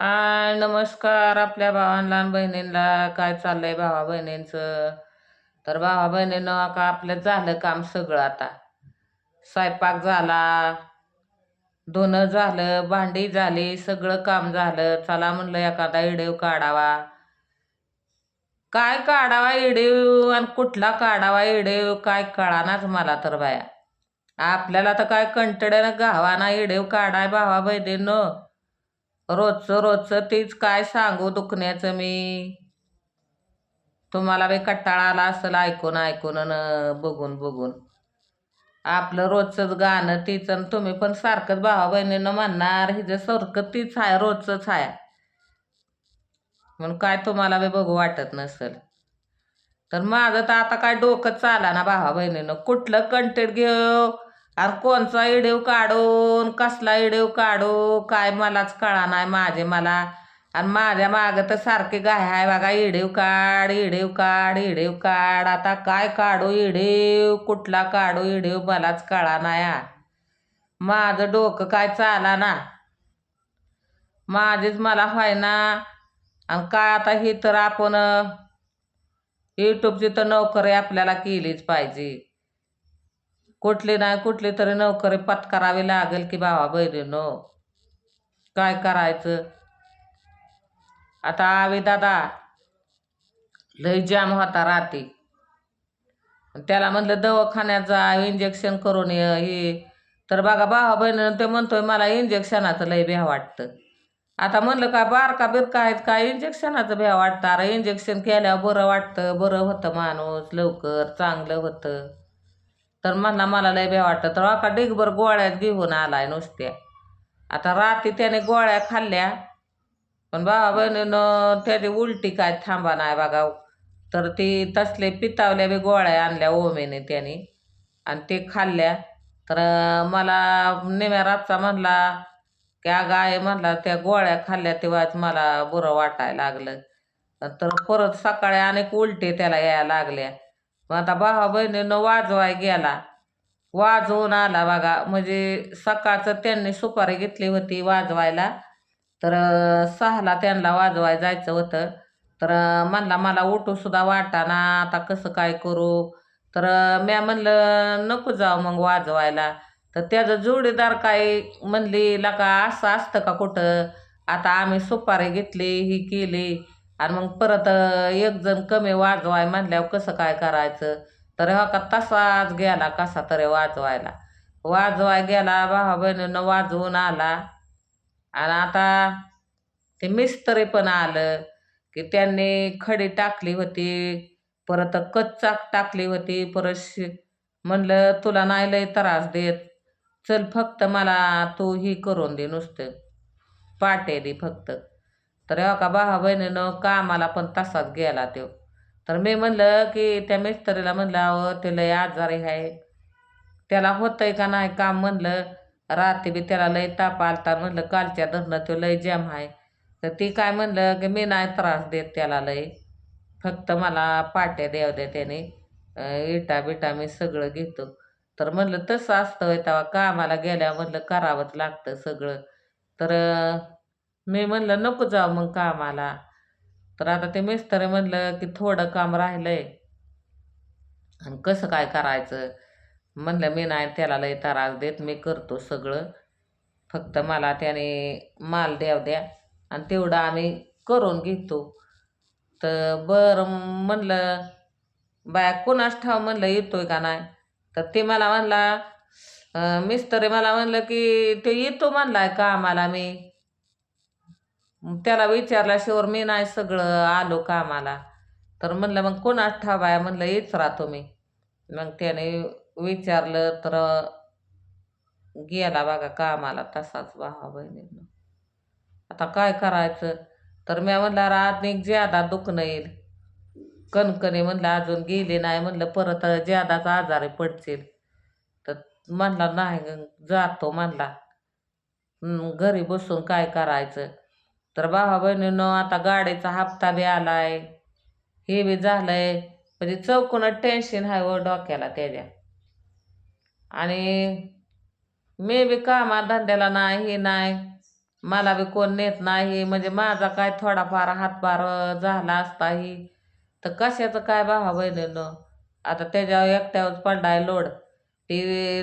हा नमस्कार आपल्या भावान लहान बहिणींना. काय चाललंय भावा बहिणींचं? तर भावा बहिणीनं का आपलं झालं काम सगळं आता. स्वयंपाक झाला. धुणं झालं भांडी झाली सगळं काम झालं. चला म्हणलं एखादा इडेव काढावा. काय काढावा इडेव आणि कुठला काढावा इडेव? काय कळानाच मला तर बाया. आपल्याला तर काय कंटड्यानं गावाना इडेव काढाय भावा बहिणीनं. रोजचं रोजचं तीच काय सांगू दुखण्याचं मी? तुम्हाला बी कट्टाळा आला असेल ऐकून ऐकून अन बघून बघून. आपलं रोजचंच गाणं तीच आणि तुम्ही पण सारखंच भावा बहिणीनं म्हणणार हिचं सारखं तीच आहे रोजचंच आहे म्हणून काय तुम्हाला बी बघू वाटत नसेल. तर माझं तर आता काय डोकं चाला ना भावा बहिणीनं कुठलं कंटेंट घेऊ? अरे कोणचा इडीव काढून कसला इडीव काढू काय मलाच कळा नाही माझे मला. आणि माझ्या मागं तर सारखे गाय आहे बघा इडीव काढ इडीव काढ इडीव काढ. आता काय काढू इडीव? कुठला काढू इडीव? मलाच कळा नाही माझं डोकं काय चाला ना? माझीच मला व्हायना आणि काय आता ही तर आपण यूट्यूबची तर नोकरी आपल्याला केलीच पाहिजे. कुठली नाही कुठली तरी नोकरी पत्करावी लागेल की भावा बहिणीनो. काय करायचं? आता आवी दादा लय जाम होता राती त्याला म्हणलं दवाखान्यात जा इंजेक्शन करून ये हे. तर बघा भावा बहिणीनं ते म्हणतोय मला इंजेक्शनाचं लय भ्या वाटतं. आता म्हणलं का बारका बिरका आहेत का? इंजेक्शनाचं भ्या वाटतं. अरे इंजेक्शन केल्यावर बरं वाटतं बरं होतं माणूस लवकर चांगलं होतं. तर म्हणला मला लय बे वाटतं. तर अका डिगभर गोळ्यात घेऊन आलाय नुसत्या. आता रात्री त्याने गोळ्या खाल्ल्या. पण बाबा बहिणीनं त्याची उलटी काय थांबा नाही बघा. तर ती तसले पितावल्या बी गोळ्या आणल्या ओमेने त्याने. आणि ते खाल्ल्या. तर मला निम्या रातचा म्हणला की अगं आहे म्हणला त्या गोळ्या खाल्ल्या तेव्हाच मला बरं वाटायला लागलं. तर परत सकाळी अनेक उलटे त्याला यायला लागल्या. मग आता भावा बहिणीनं वाजवाय गेला. वाजवून आला बघा. म्हणजे सकाळचं त्यांनी सुपारी घेतली होती वाजवायला. तर सहाला त्यांना वाजवाय जायचं होतं. तर म्हणला मला उठूसुद्धा वाटाना आता कसं काय करू? तर म्या म्हणलं नको जाऊ मग वाजवायला. तर त्याचं जोडीदार काय म्हणली लका असं असतं का कुठं? आता आम्ही सुपारी घेतली ही केली. आणि मग परत एक जण कमी वाजवाय म्हणल्यावर कसं काय करायचं? तर हा हो का तसाच गेला कसा तरी वाजवायला. वाजवाय गेला भावा बहिणीनं वाजवून आला. आणि आता ते मिस्त्री पण आलं की त्यांनी खडी टाकली होती परत कच्चाक टाकली होती परत शि म्हणलं तुला नाही लय त्रास देत. चल फक्त मला तू ही करून दे नुसतं. पाटे दे फक्त. तर हो का भावा बहिणीनं कामाला पण तसाच गेला तो. तर मी म्हणलं की त्या मिस्त्रीला म्हणलं अहो ते लय आजारी आहे. त्याला होतंय का नाही काम म्हणलं रात्री बी त्याला लय ताप आलता म्हणलं कालच्या धरणं तो लय जॅम आहे. तर ती काय म्हणलं की मी नाही त्रास देत त्याला लय. फक्त मला पाट्या द्याव द्या त्याने. इटा बिटा मी सगळं घेतो. तर म्हणलं तसं असतं तेव्हा. कामाला गेल्या म्हणलं करावंच लागतं सगळं. तर मी म्हणलं नको जाऊ मग कामाला. तर आता ते मिस्त्री म्हणलं की थोडं काम राहिलं आहे आणि कसं काय करायचं? म्हणलं मी नाही त्याला लय त्रास देत मी करतो सगळं. फक्त मला त्याने माल द्याव द्या आणि तेवढं आम्ही करून घेतो. तर बरं म्हणलं बाया कोणाच ठाव म्हणलं येतोय का नाही? तर ते मला म्हणला मिस्त्री मला म्हणलं की ते येतो म्हणलाय का आम्हाला मी. त्याला विचारल्याशिवाय मी नाही सगळं आलो कामाला. तर म्हणलं मग कोणाच ठाव बाया? म्हणलं येच राहतो मी. मग त्याने विचारलं तर गेला बघा कामाला तसाच भावा बहिणीनं. आता काय करायचं? तर मी म्हणलं रात ज्यादा दुखणं येईल. कणकणी म्हणलं अजून गेली नाही. म्हणलं परत ज्यादाच आजारी पडतील तर म्हणला नाही जातो. म्हणला घरी बसून काय करायचं? तर भावा बहिणीनं आता गाडीचा हप्ता बी आलाय. हे बी झालंय. म्हणजे चौकूनच टेन्शन आहे व डोक्याला त्याच्या. आणि मी बी कामा धंद्याला नाही हे नाही. मला बी कोण नेत नाही. म्हणजे माझा काय थोडाफार हातभार झाला असताही. तर कशाचं काय भावा बहिणीनं? आता त्याच्यावर एकट्यावर पडलाय लोड ती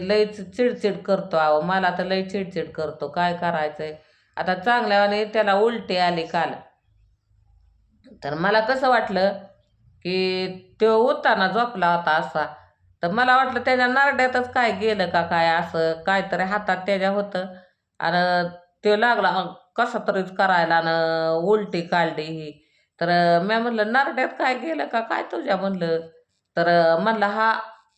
लई चिडचिड करतो अहो. मला तर लई चिडचिड करतो. काय करायचंय? आता चांगल्यावाने त्याला उलटी आली काल. तर मला कसं वाटलं की तो उताना झोपला होता असा. तर मला वाटलं त्याच्या नारड्यातच काय गेलं का काय असं काहीतरी हातात त्याच्या होतं. आणि तो लागला कसा तरीच करायला आणि उलटी काढली ही. तर मी म्हणलं नारड्यात काय गेलं का? काय तुझ्या म्हणलं? तर म्हणलं हा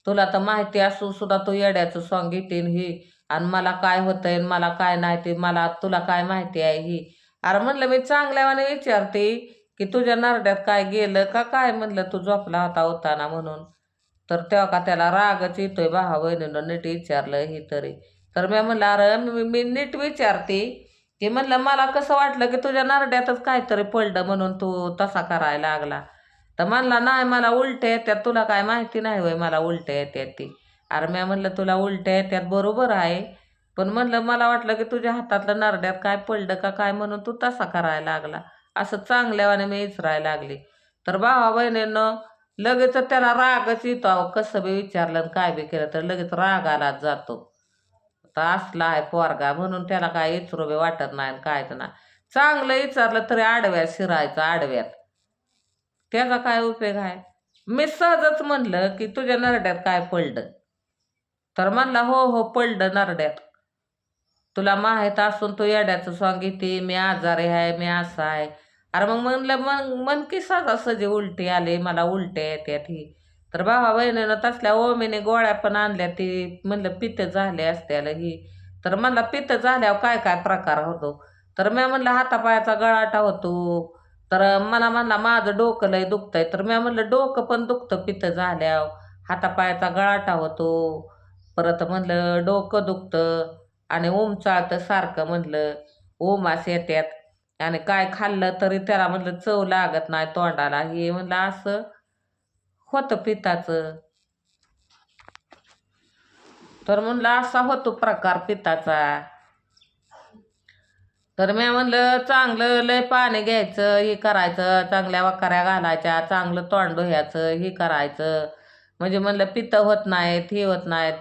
तुला तर माहिती असून सुद्धा तू येड्याचं सॉंग घेतीन ही. आणि मला काय होतंय आणि मला काय नाही ते मला तुला काय माहिती आहे ही? अरे म्हणलं मी चांगल्यावाने विचारते की तुझ्या नारड्यात काय गेलं का काय म्हणलं तू झोपला होता होताना म्हणून? तर तेव्हा का त्याला रागच येतोय भावा बहिणीनं नीट विचारलं ही तरी. तर मी म्हणलं अरे मी मी नीट विचारते की म्हणलं मला कसं वाटलं की तुझ्या नारड्यातच काहीतरी पडलं म्हणून तू तसा करायला लागला? तर म्हणला नाही मला उलट्या येत्यात तुला काय माहिती नाही होय मला उलट्या येत्यात ती. अरे मी म्हणलं तुला उलट्या येत्यात बरोबर आहे. पण म्हणलं मला वाटलं की तुझ्या हातातलं नारड्यात काय पडलं का काय म्हणून तू तसा करायला लागला. असं चांगल्यावाने मी इचरायला लागली. तर भावा बहिणीनं लगेच त्याला रागच येतो. अहो कसं बी विचारलं आणि काय बी केलं तर लगेच रागालाच जातो. तर असला आहे पोरगा म्हणून त्याला काय इचरू बी वाटत नाही आणि कायच नाही. चांगलं विचारलं तरी आडव्यात शिरायचं आडव्यात. त्याचा काय उपयोग आहे? मी सहजच म्हणलं की तुझ्या नरड्यात काय पडलं? तर म्हणला हो हो पडलं नरड्यात. तुला माहीत असून तू येड्याचं सॉंग येते मी आजारी आहे मी असं आहे. अरे मग म्हणलं मन मन की साधा उलटी आले मला उलट्या येत्यात ही. तर भावा बहिणीनं तसल्या ओमीने गोळ्या पण आणल्या ती म्हणलं पित्त झाले असत्याला ही. तर म्हणलं पित्त झाल्यावर काय काय प्रकार होतो? तर मी म्हणलं हातापायाचा गळाटा होतो. तर मला म्हणला माझं डोकं लय दुखतंय. तर मी म्हणलं डोकं पण दुखतं पित्त झाल्यावर. हातापायाचा गळाटा होतो. परत म्हणलं डोकं दुखतं आणि ओम चाळतं सारखं म्हणलं ओमास येत्यात. आणि काय खाल्लं तरी त्याला म्हणलं चव लागत नाही तोंडाला. हे म्हणलं असं होतं पिताचं. तर म्हणलं असा होतो प्रकार पित्ताचा तर मी म्हणलं चांगलं लय पाणी घ्यायचं हे करायचं चांगल्या वकाऱ्या घालायच्या चांगलं तोंड धुयाचं हे करायचं. म्हणजे म्हणलं पितं होत नाहीत हे होत नाहीत.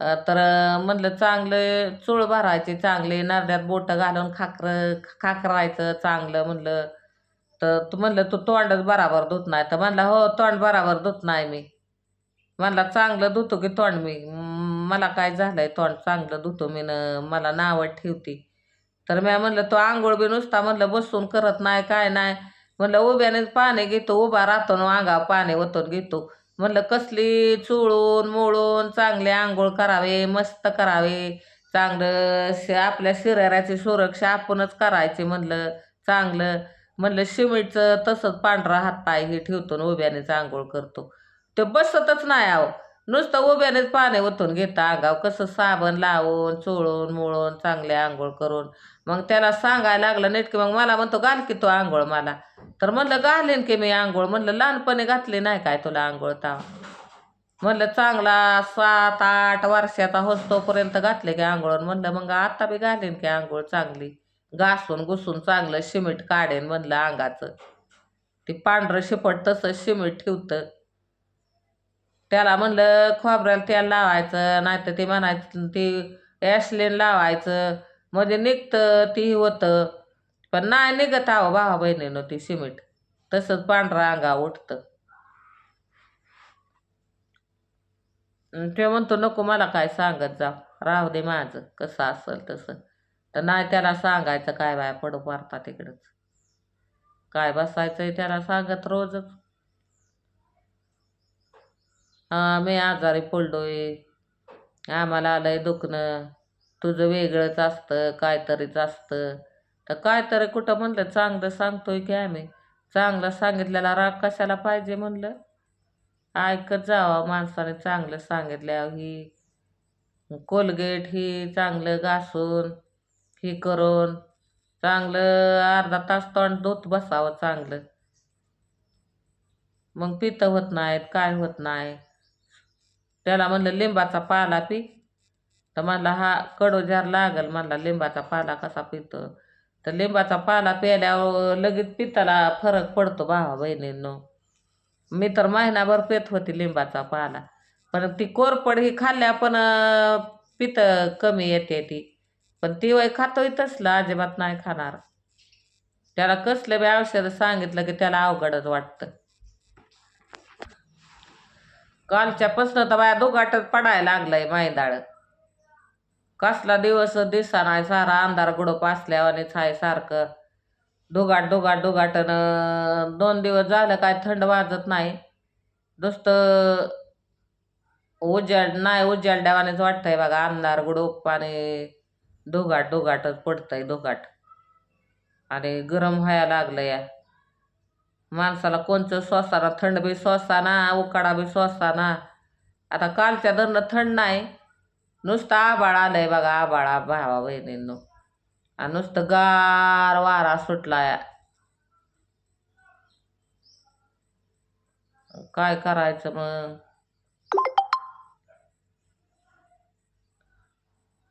तर म्हणलं चांगलं चूळ भरायचे चांगले नरद्यात बोटं घालून खाकर खाकरायचं चांगलं म्हणलं. तर तू म्हणलं तू तोंडच बराबर धुत नाही. तर म्हणला हो तोंड बराबर धुत नाही मी. म्हणला चांगलं धुतो की तोंड मी. मला काय झालंय तोंड चांगलं धुतो मी न मला नावड ठेवती. तर मी म्हणलं तो आंघोळ बी नुसता म्हणलं बसून करत नाही काय नाही. म्हणलं उभ्यानेच पाणी घेतो उभा राहतो ना अंगावर पाणी ओतून घेतो. म्हणलं कसली चुळून मोळून चांगले आंघोळ करावे मस्त करावे. चांगलं श आपल्या शरीराची सुरक्षा आपणच करायची म्हणलं. चांगलं. म्हणलं शिमिटचं तसंच पांढरा हात पाय हे ठेवतो ना उभ्यानेच आंघोळ करतो. ते बसतच नाही आहो नुसतं उभ्यानेच पाणी ओतून घेता अंगाव कसं साबण लावून चोळून मोळून चांगले आंघोळ करून. मग त्याला सांगायला लागलं नेटकी. मग मला म्हणतो घाल की तो आंघोळ मला. तर म्हणलं घालेन की मी आंघोळ. म्हणलं लहानपणी घातली नाही काय तुला आंघोळ ताव म्हणलं चांगला सात आठ वर्षाचा होस्तोपर्यंत घातले की आंघोळ. म्हणलं मग आता बी घालेन की आंघोळ चांगली? घासून घुसून चांगलं शिमीट काढेन म्हणलं अंगाचं. ते पांढरं शिपट तसं शिमीट ठेवतं. त्याला म्हणलं खोबऱ्याला तेल लावायचं नाही तर ते म्हणायचं ते ॲशलेन लावायचं. म्हणजे निघतं ती होतं. पण नाही निघत आहो भावा बहिणीनं ती सिमेंट. तसंच पांढरा अंगा उठतं. ते म्हणतो नको मला काय सांगत जा. राहू दे माझं. कसं असेल तसं. तर नाही त्याला सांगायचं काय बाय पडू मारता तिकडंच. काय बसायचंय त्याला सांगत रोजच. हा मी आजारी पडलोय. आम्हाला आलंय दुखणं. तुझं वेगळंच असतं काहीतरीच असतं. तर काहीतरी कुठं म्हणलं चांगलं सांगतोय की आम्ही. चांगलं सांगितलेला राग कशाला पाहिजे म्हणलं? ऐकत जावं माणसाने चांगलं सांगितल्यावर ही. कोलगेट ही चांगलं घासून ही करून चांगलं अर्धा तास तोंड धुत बसावं चांगलं. मग पितं होत नाहीत काय होत नाही. त्याला म्हणलं लिंबाचा पाला पी. तर म्हणला हा कडोजार लागल. म्हणला लिंबाचा पाला कसा पितो? तर लिंबाचा पाला प्यायल्यावर लगेच पित्ताला फरक पडतो भावा बहिणींनो. मी तर महिनाभर पेत होती लिंबाचा पाला. पण ती कोरपड ही खाल्ल्या पण पित कमी येते ती. पण ती वय खातोय तसलं अजिबात नाही खाणार. त्याला कसलं बी औषध सांगितलं की त्याला अवघडच वाटतं. कालच्यापासून तर बाया दोघाटत पडायला लागलंय मैदाळ. कसला दिवस दिसा नाही सारा अंधार गुडप असल्यावानेच आहे सारखं. दुगाट दुगाट दुगाटन दोन दिवस झालं काय थंड वाजत नाही. नुसतं उजाड नाही उजाडल्यावानेच वाटतंय बघा अंधार गुडप आणि दुगाट दुगाटच पडतंय दुगाट आणि गरम व्हायला लागलं या माणसाला कोणचं स्वसाना थंड बी स्वसाना उकाडा बी स्वसाना आता कालच्या धरणं थंड नाही. नुसतं आबाळ आलंय बघा आबाळा भावा बहिणींनो आणि नुसतं गार वारा सुटला या काय करायचं मग?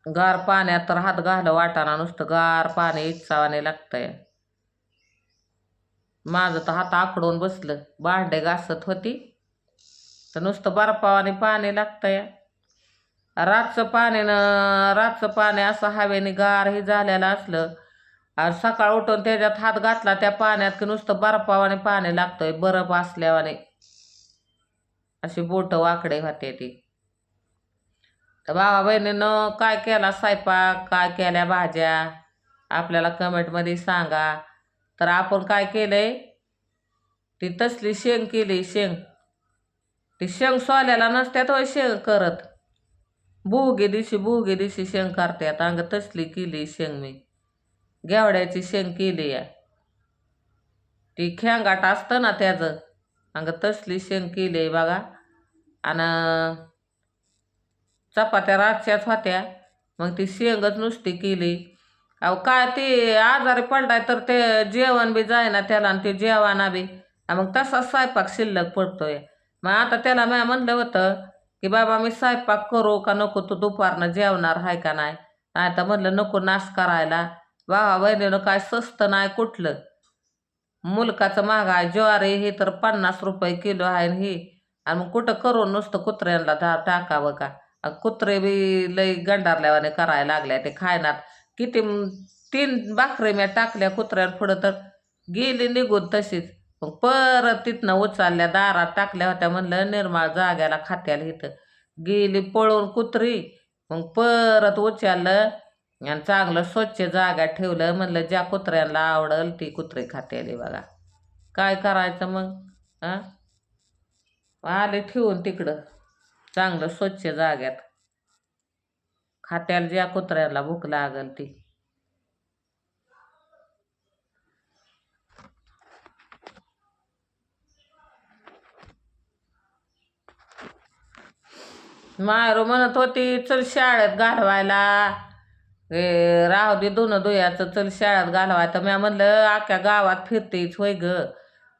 गार पाण्यात तर हात घालं वाटाना नुसतं गार पाणी इच्छावाने लागतंय. माझं तर हात आकडून बसलं. भांडे घासत होती. तर नुसतं बर्फावाने पाणी लागतंय. रातचं पाण्यानं रातचं पाणी असं हवेने गार हे झालेलं असलं. आणि सकाळ उठून त्याच्यात हात घातला त्या पाण्यात की नुसतं बर्फावाने पाणी लागतंय बर्फ असल्यावाने. अशी बोटं वाकडे होते ती. तर भावा बहिणीनं काय केला स्वयंपाक काय केल्या भाज्या? आपल्याला कमेंटमध्ये सांगा. तर आपण काय केलंय? ती तसली शेंग केली शेंग. ती शेंग सोल्याला नसत्यात होय शेंग करत. भुगे दिवशी भुगे दिवशी शेंग आता अंग तसली केली शेंग मी. गेवड्याची शेंग केली या. ती खेंगाट असतं ना त्याचं. अंग तसली शेंग केली आहे बघा. आणि चपात्या रातच्याच होत्या. मग ती शेंगच नुसती केली. अहो काय ते आजारी पडलाय तर ते जेवण बी जायना त्याला आणि ते जेवणा बी. मग तसाच स्वयंपाक शिल्लक पडतोय. मग आता त्याला म्या म्हणलं होतं की बाबा मी स्वयंपाक करू का नको तू दुपारनं जेवणार आहे का नाही? नाही तर म्हणलं नको नाश करायला. बाबा बहिणीनं काय स्वस्त नाही कुठलं. मुलकाचं महागाय ज्वारी हे तर पन्नास रुपये किलो आहे आणि आणि मग कुठं करून नुसतं कुत्र्यांना धा टाकावं का? कुत्रे बी लई गंडारल्यावाने करायला लागल्या ते खायनात. किती तीन भाकरी म्या टाकल्या कुत्र्यावर पुढं तर. गेली निघून तशीच. मग परत तिथनं उचलल्या दारात टाकल्या होत्या म्हणलं निर्माळ जाग्याला खात्याला इथं. गेली पळून कुत्री मग परत उचललं आणि चांगलं स्वच्छ जागा ठेवलं म्हणलं ज्या कुत्र्यांना आवडल ती कुत्री खात्याली बघा. काय करायचं मग? हां आले ठेवून तिकडं चांगलं स्वच्छ जाग्यात. खात्याला ज्या कुत्र्याला भूक लागल ती. मायरो म्हणत होती चल शाळेत घालवायला. ए राहू दे दोन दुयाचं चल शाळेत घालवाय. तर म्या म्हणलं अख्ख्या गावात फिरतेच होय ग.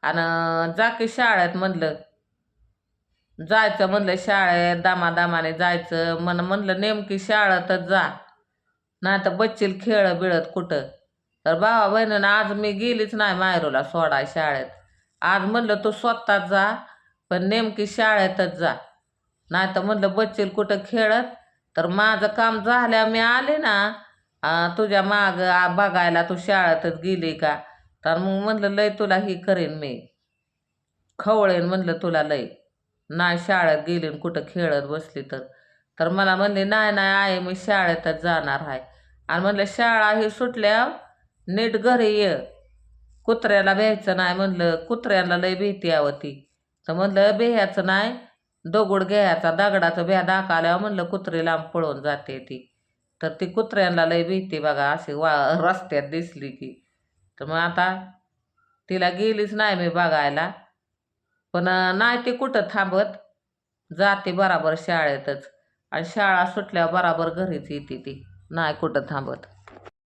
आणि जा की शाळेत म्हणलं. जायचं म्हणलं शाळेत दामादामाने जायचं. मन म्हणलं नेमकी शाळेतच जा. नाही तर बच्चील खेळ बिळत कुठं? तर भावा बहिणीनं आज मी गेलीच नाही मायरूला सोडाय शाळेत. आज म्हणलं तू स्वतःच जा पण नेमकी शाळेतच जा. नाही तर म्हणलं बच्चेल कुठं खेळत? तर माझं काम झाल्या मी आले ना तुझ्या माग आ, बघायला तू शाळेतच गेली का? तर मग म्हणलं लय तुला ही करेन मी. खवळेन म्हणलं तुला लय. नाही शाळेत गेली कुठं खेळत बसली तर. तर मला म्हणले नाही नाही आहे मी शाळेतच जाणार आहे. आणि म्हणलं शाळा ही सुटल्या नीट घरी ये. कुत्र्याला भ्यायचं नाही म्हणलं कुत्र्याला लय भीती यावं ती. तर म्हणलं बेह्याचं नाही. दगड घ्यायचा दगडाचं भ्या दाखवल्यावर म्हणलं कुत्री लांब पळून जाते ती. तर ती कुत्र्यांना लय भीती बघा अशी वा रस्त्यात दिसली की. तर मग आता तिला गेलीच नाही मी बघायला. पण नाही ती कुठं थांबत? जाते बराबर शाळेतच. आणि शाळा सुटल्यावर बराबर घरीच येते ती. नाही कुठं थांबत.